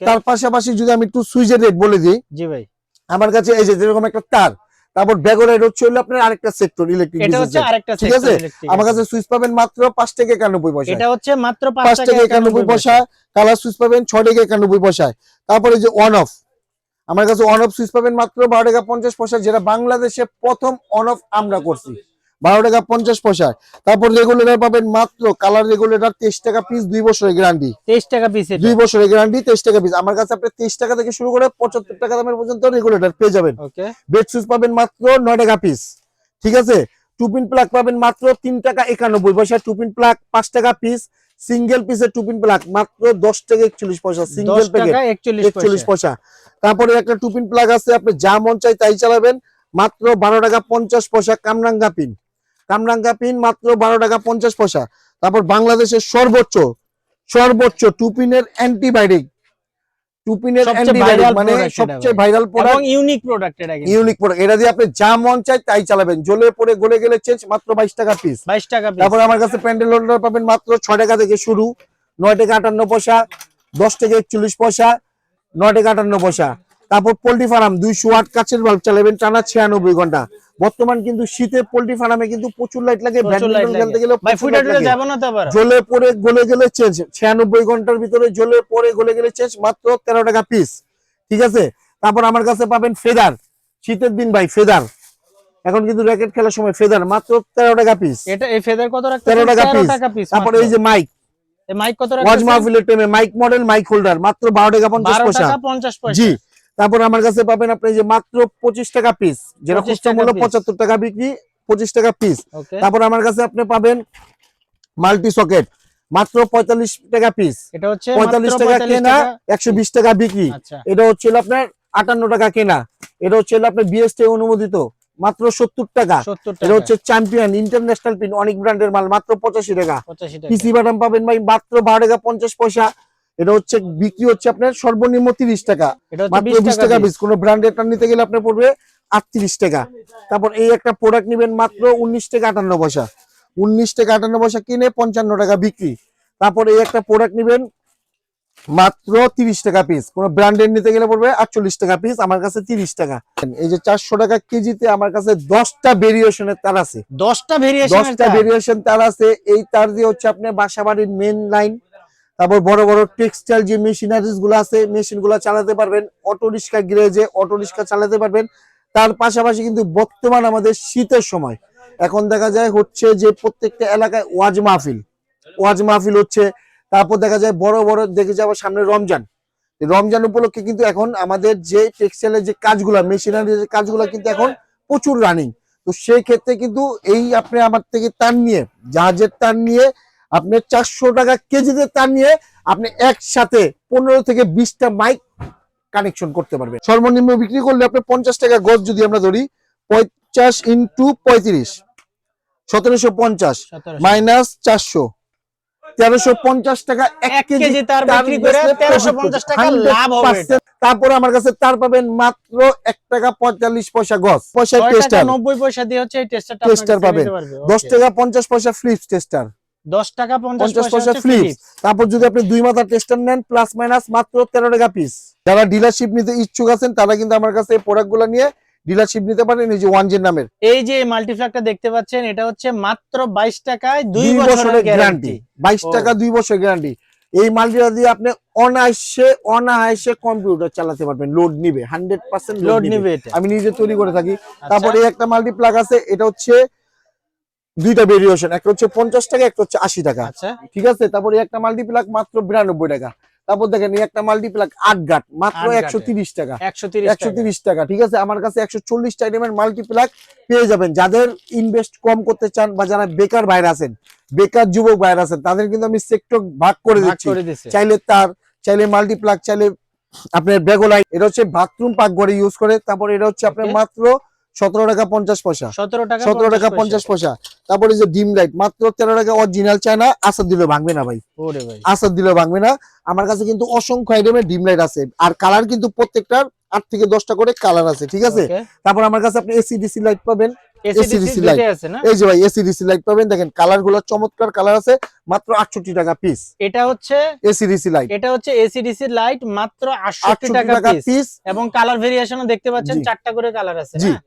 তার পাশাপাশি যদি আমি একটু সুইচের রেট বলে দিই জি ভাই। আমার কাছে এই যে যেরকম একটা তার তারপর ব্যাগোলাইট হচ্ছে হলো আপনার আরেকটা সেক্টর ইলেকট্রিক এটা হচ্ছে আরেকটা ঠিক আছে? আমার কাছে সুইচ পাবেন মাত্র পাঁচ টাকা একানব্বই পয়সা এটা হচ্ছে মাত্র পাঁচ টাকা টাকা একানব্বই পয়সা কালার সুইচ পাবেন ছয় টাকা একানব্বই পয়সায়। তারপরে যে অন অফ আমার কাছে অন অফ সুইচ পাবেন মাত্র বারো টাকা পঞ্চাশ পয়সা যেটা বাংলাদেশে প্রথম অন অফ আমরা করছি। বারো টাকা পঞ্চাশ পয়সা। তারপর রেগুলেটর পাবেন মাত্র কালার রেগুলেটর তেইশ টাকা পিস দুই বছরের গ্যারান্টি তেইশ টাকা পিস দুই বছরের গ্যারান্টি তেইশ টাকা পিস আমার কাছে আপনি তেইশ টাকা থেকে শুরু করে পঁচাত্তর টাকা দামের পর্যন্ত রেগুলেটর পেয়ে যাবেন। বেড সুইচ পাবেন মাত্র নয় টাকা পিস ঠিক আছে? টুপিন প্লাগ পাবেন মাত্র তিন টাকা একানব্বই পয়সা। টুপিন প্লাগ পাঁচ টাকা পিস সিঙ্গেল পিসের টুপিন প্লাগ মাত্র দশ টাকা একচল্লিশ পয়সা। সিঙ্গেল প্যাকেট একচল্লিশ পয়সা। তারপরে একটা টুপিন প্লাগ আছে আপনি যা মন চাই তাই চালাবেন। মাত্র বারো টাকা পঞ্চাশ পয়সা কামরাঙ্গা পিন কামরাঙ্গা পিন মাত্র বারো টাকা পঞ্চাশ পয়সা। তারপর বাংলাদেশের সর্বোচ্চ সর্বোচ্চ টুপিনের অ্যান্টিবায়োটিক টুপিনের অ্যান্টিবায়োটিক মানে সবচেয়ে ভাইরাল প্রোডাক্ট ইউনিক প্রোডাক্ট এটা ইউনিক প্রোডাক্ট এটা দিয়ে আপনি যা মন চাই তাই চালাবেন। জ্বলে পড়ে গলে গেলে চেঞ্জ মাত্র বাইশ টাকা পিস বাইশ টাকা পিস তারপর আমার কাছে প্যান্ডেল হোল্ডার পাবেন মাত্র ছয় টাকা থেকে শুরু। নয় টাকা আটান্ন পয়সা দশ টাকা একচল্লিশ পয়সা নয় টাকা আটান্ন পয়সা। তারপর পোল্ট্রি ফার্ম দুইশো আট কাছের বাল্ব চালাবেন টানা ছিয়ানব্বই ঘণ্টা। বর্তমান কিন্তু শীতে পোল্ট্রি ফার্মে কিন্তু প্রচুর লাইট লাগে ব্যাডমিন্টন খেলতে গেলে তো আবার? জ্বলে পড়ে গলে গেলে চেঞ্জ ছিয়ানব্বই ঘণ্টার ভিতরে জ্বলে পড়ে গলে গেলে চেঞ্জ মাত্র তেরো টাকা পিস ঠিক আছে? তারপর আমার কাছে পাবেন ফেদার শীতের দিন ভাই ফেদার এখন কিন্তু র্যাকেট খেলার সময় ফেদার মাত্র তেরো টাকা পিস এটা এই ফেদার কত 13 টাকা পিস তারপর এই যে মাইক মাইক কত মাইক মডেল মাইক হোল্ডার মাত্র বারো টাকা পঞ্চাশ পয়সা। টাকা পঞ্চাশ পয়সা। জি তারপর আমার কাছে পাবেন আপনি যে মাত্র পঁচিশ টাকা পিস যেটা খুচরা মূল্য পঁচাত্তর টাকা বিক্রি পঁচিশ টাকা পিস তারপর আমার কাছে আপনি পাবেন মাল্টি সকেট মাত্র পঁয়তাল্লিশ টাকা পিস এটা হচ্ছে পঁয়তাল্লিশ টাকা কেনা একশো বিশ টাকা বিক্রি। আচ্ছা। এটা হচ্ছে হলো আপনার আটান্ন টাকা কেনা। এটা হচ্ছে হলো আপনার বিএসটি অনুমোদিত মাত্র সত্তর টাকা। এটা হচ্ছে চ্যাম্পিয়ন ইন্টারন্যাশনাল পিন অনেক ব্র্যান্ডের মাল মাত্র পঁচাশি টাকা। পিসি বাদাম পাবেন ভাই মাত্র বারো টাকা পঞ্চাশ পয়সা। এটা হচ্ছে বিক্রি হচ্ছে আপনার সর্বনিম্ন তিরিশ টাকা। মাত্র বিশ বিশ টাকা পিস কোন ব্র্যান্ডেডটা নিতে গেলে আপনার পড়বে আটত্রিশ টাকা। তারপর এই একটা প্রোডাক্ট নেবেন মাত্র উনিশ টাকা আটান্ন পয়সা। উনিশ টাকা আটান্ন পয়সা কিনে পঞ্চান্ন টাকা বিক্রি। তারপর এই একটা প্রোডাক্ট নেবেন মাত্র তিরিশ টাকা পিস কোন ব্র্যান্ডেড নিতে গেলে পড়বে আটচল্লিশ টাকা পিস আমার কাছে তিরিশ টাকা। এই যে চারশো টাকা কেজিতে আমার কাছে দশটা ভেরিয়েশনের তার আছে। দশটা ভেরিয়েশন দশটা ভেরিয়েশন তার আছে। এই তার দিয়ে হচ্ছে আপনার বাসা বাড়ির মেন লাইন তারপর বড় বড় টেক্সটাইল যে মেশিনারিজগুলো আছে মেশিনগুলো চালাতে পারবেন অটো রিক্সা গ্যারেজে অটো রিক্সা চালাতে পারবেন। তার পাশাপাশি কিন্তু বর্তমান আমাদের শীতের সময়, এখন দেখা যায় হচ্ছে যে প্রত্যেকটা এলাকায় ওয়াজ মাহফিল। ওয়াজ মাহফিল হচ্ছে, তারপর দেখা যায় বড় বড়, দেখে যাব সামনে রমজান। রমজান উপলক্ষে কিন্তু এখন আমাদের যে টেক্সটাইলের যে কাজগুলো মেশিনারি যে কাজগুলো কিন্তু এখন প্রচুর রানিং তো সেই ক্ষেত্রে কিন্তু এই আপনি আমার থেকে তার নিয়ে, জাহাজের তার নিয়ে আপনি চারশো টাকা কেজিতে তার নিয়ে আপনি একসাথে পনেরো থেকে বিশটা মাইক কানেকশন করতে পারবেন। সর্বনিম্ন বিক্রি করলে আপনি পঞ্চাশ টাকা গজ যদি আমরা ধরি পঞ্চাশ ইন্টু পঁয়ত্রিশ। সতেরোশো পঞ্চাশ মাইনাস চারশো। তেরোশো পঞ্চাশ টাকা এক এক কেজি কেজি তার তার বিক্রি করে তেরোশো পঞ্চাশ টাকা লাভ হবে। তারপরে আমার কাছে তার পাবেন মাত্র এক টাকা পঁয়তাল্লিশ পয়সা গজ। পয়সা টেস্টার নব্বই পয়সা দিয়ে হচ্ছে পাবেন। দশ টাকা পঞ্চাশ পয়সা টেস্টার দশ টাকা পঞ্চাশ পঞ্চাশ পয়সা পয়সা ফ্লিপস তারপর যদি আপনি দুই মাথা টেস্টার নেন প্লাস মাইনাস মাত্র তেরো টাকা পিস যারা ডিলারশিপ নিতে ইচ্ছুক আছেন তারা কিন্তু আমার কাছে এই প্রোডাক্টগুলো নিয়ে ডিলারশিপ নিতে পারেন এই যে ওয়ান জেন নামের। এই যে মাল্টিফ্ল্যাগটা দেখতে পাচ্ছেন এটা হচ্ছে মাত্র বাইশ টাকায় দুই দুই বছরের বছরের গ্যারান্টি গ্যারান্টি বাইশ ও। টাকা দুই বছর গ্যারান্টি এই মালটা দিয়ে আপনি অনায়াসে অনায়াসে কম্পিউটার চালাতে পারবেন। লোড নিবে হান্ড্রেড পার্সেন্ট লোড নিবে। আমি নিজে তৈরি করে থাকি। আচ্ছা, তারপরে একটা মাল্টি প্লাগ আছে এটা হচ্ছে দুইটা ভেরিয়েশন একটা হচ্ছে পঞ্চাশ টাকা একটা হচ্ছে আশি টাকা। আচ্ছা। ঠিক আছে? তারপরে একটা মাল্টি প্লাগ মাত্র বিরানব্বই টাকা। তারপর দেখেন একটা মাল্টি প্লাগ আট গাট মাত্র একশো তিরিশ টাকা। একশো তিরিশ টাকা। ঠিক আছে? আমার কাছে একশো চল্লিশ আইটেমের মাল্টি প্লাগ পেয়ে যাবেন। যাদের ইনভেস্ট কম করতে চান বা যারা বেকার বাইরে আছেন বেকার যুবক বাইরে আছেন তাদের কিন্তু আমি সেক্টর ভাগ করে দিচ্ছি। চাইলে তার চাইলে মাল্টি প্লাগ চাইলে আপনার বেগোলাইট এটা হচ্ছে বাথরুম পাকঘরে ইউজ করে। তারপর এটা হচ্ছে আপনার মাত্র সতেরো টাকা পঞ্চাশ পয়সা। সতেরো টাকা সতেরো টাকা পঞ্চাশ পয়সা। তারপরে যে ডিম লাইট মাত্র তেরো টাকা অরিজিনাল চায় না আসার দিলেও ভাঙবে না ভাই। ওরে ভাই। আসার দিলেও ভাঙবে না। আমার কাছে কিন্তু অসংখ্য আইটেমের ডিম লাইট আছে। আর কালার কিন্তু প্রত্যেকটার আট থেকে দশটা করে কালার আছে ঠিক আছে? তারপর আমার কাছে আপনি এসি ডিসি লাইট পাবেন। এসিডিসি লাইট আছে না? এই যে ভাই এসিডিসি লাইট পাবেন। দেখেন কালারগুলো চমৎকার কালার আছে মাত্র আটষট্টি টাকা পিস এটা হচ্ছে এসিডিসি লাইট এটা হচ্ছে এসিডিসি লাইট মাত্র আটষট্টি টাকা পিস এবং কালার ভেরিয়েশনও দেখতে পাচ্ছেন চারটা করে কালার আছে?